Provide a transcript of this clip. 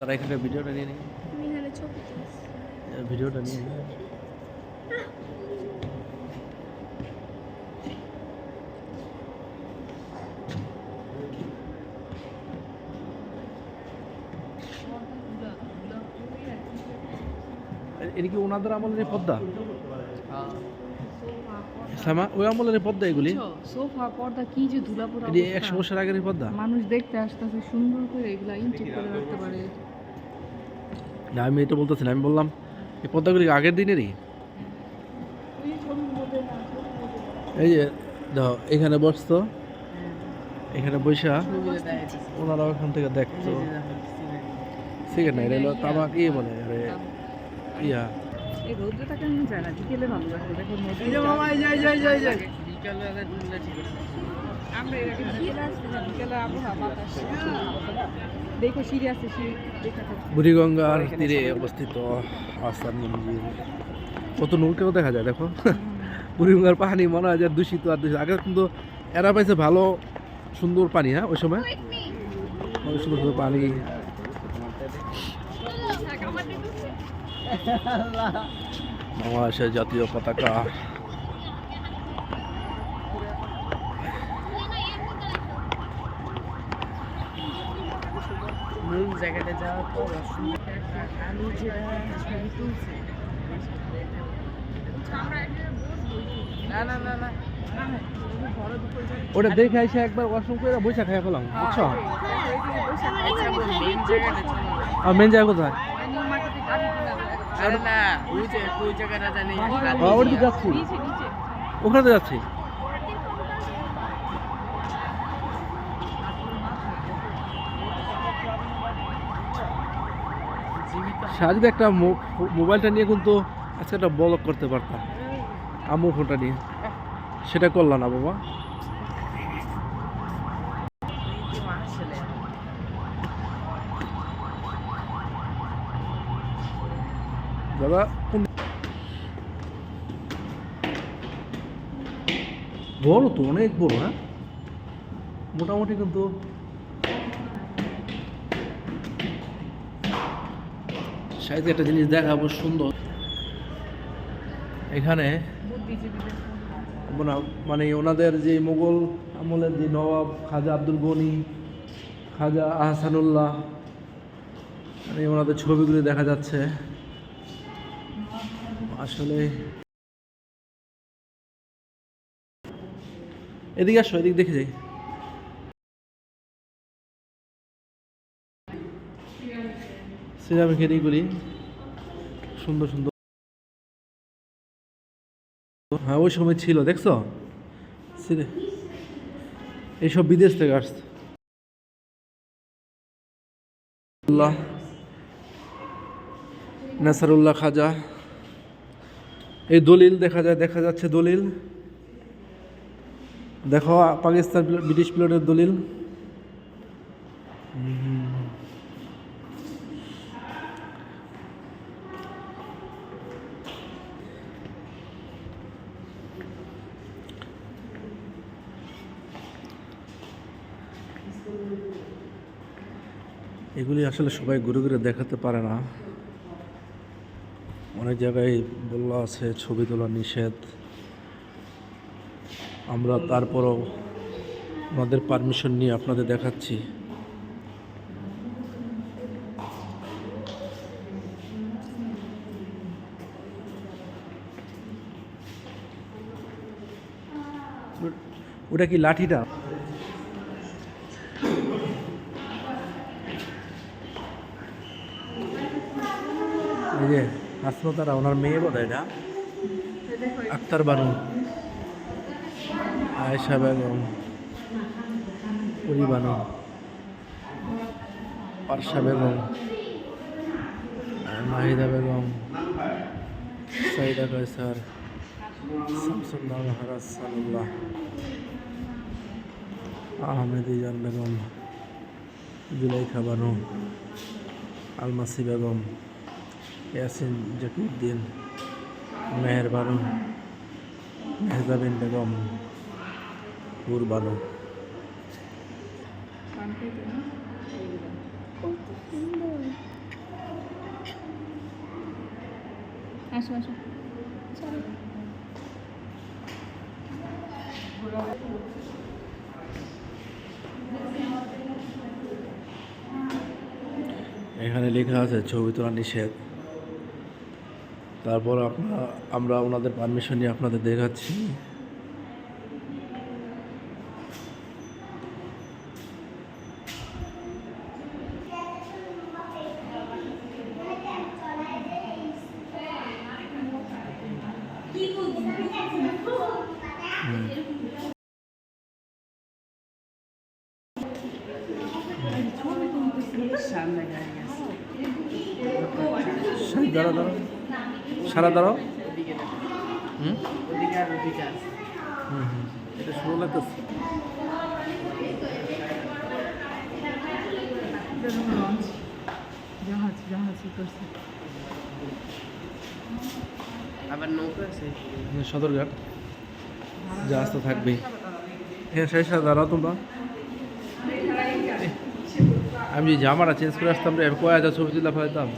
তারা এখানে ভিডিওটা নিয়ে নিই? ভিডিওটা নিয়ে এটা কি ওনাদের আমলের পদ্মা? শ্যামা ওই আমলের পদ্মা এগুলি? সোফা পর্দা কি যে ধুলা পোড়া একশো বছর আগের পদ্মা? মানুষ দেখতে আসতেছে সুন্দর করে এগুলা ইনটেক করে রাখতে পারে। না আমি এটা বলতেছি না আমি বললাম এই পদ্মাগুলি আগের দিনেরই? এই যে দেখো এখানে বসতো এখানে বৈশা ওনারা ওখান থেকে দেখতো। সিগারেট না এটা হলো তামাক ইয়ে বলে আরে ইয়া। বিকেলে ভালো লাগবে থাকবে বুড়িগঙ্গার তীরে অবস্থিত আসার মন্দির কত নৌকাও দেখা যায় দেখো। বুড়িগঙ্গার পানি মনে হয় যে দূষিত আর দূষিত। আগে কিন্তু এরা পাইছে ভালো সুন্দর পানি হ্যাঁ ওই সময়। অনেক সুন্দর সুন্দর পানি। বাংলাদেশের জাতীয় পতাকা জায়গাটা যাওয়ার পর আমি যেটা ছবি তুলছি না না না না। ওটা দেখে এসে একবার ওয়াশরুম করে বৈশা খাই ফেলাম বুঝছ? মেন জায়গাটা আর মেন জায়গা কোথায়? আরে না ওই যে ওই জায়গাটা জানি ও, ওর দিকে যাচ্ছি নিচে নিচে ওখানে তো যাচ্ছি জীবিত সাজিদ একটা মোবাইলটা নিয়ে কিন্তু আজকে একটা ব্লগ করতে পারতাম। আম্মুর ফোনটা নিয়ে। সেটা করলাম না বাবা। দাদা বড় তো, অনেক বড় হ্যাঁ? মোটামুটি কিন্তু সাইজে একটা জিনিস দেখাবো, সুন্দর। এখানে মানে- মানে ওনাদের যে মোগল আমলের যে নবাব খাজা আব্দুল গনি, খাজা আহসানুল্লাহ মানে ওনাদের ছবিগুলি দেখা যাচ্ছে। আসলে এদিকে আসো, এদিকে দেখে যাই। সিরামিক এদিকগুলি সুন্দর সুন্দর। হ্যাঁ ওই সময় ছিল, দেখছ? এইসব বিদেশ থেকে আসছে। নাসারুল্লাহ খাজা। এই দলিল দেখা যায়, দেখা যাচ্ছে দলিল। দেখো, পাকিস্তান ব্রিটিশ প্লেটের দলিল। এগুলি আসলে সবাই ঘুরে ঘুরে দেখাতে পারে না। অনেক জায়গায় বললা আছে, ছবি তোলা নিষেধ। আমরা তারপরও আমাদের পারমিশন নিয়ে আপনাদের দেখাচ্ছি। ওটা কি লাঠিটা? এই যে আসমতারা ওনার মেয়ে বোধ এটা? আক্তার বানু। আয়েশা বেগম পুরি বানু, পারসা বেগম মাহিদা বেগম, সাইদা কয়সার শামসুল্লাহ মহারাজ সাল্লাহ আহমেদ ইজান বেগম, জুলাইখা বানু, আলমাসি বেগম ইয়াসিন জাকিউদ্দিন মেহের বানু মেহজাবিন বেগম পুর বানু। এখানে লেখা আছে ছবি তোলা নিষেধ। তারপর আপনার আমরা ওনাদের পারমিশন নিয়ে আপনাদের দেখাচ্ছি। দাঁড়া দাঁড়া। সারা দাঁড়াও। হুম? হুম এটা সুন্দর লাগতেছে জাহাজ জাহাজ করছে আবার নৌকা আছে। সদরঘাট। জাহাজ তো থাকবেই হ্যাঁ দাঁড়াও তোমরা। আমি যে জামাটা চেঞ্জ করে আসতাম রে কয় হাজার ছবি তুলে ফেলাইতাম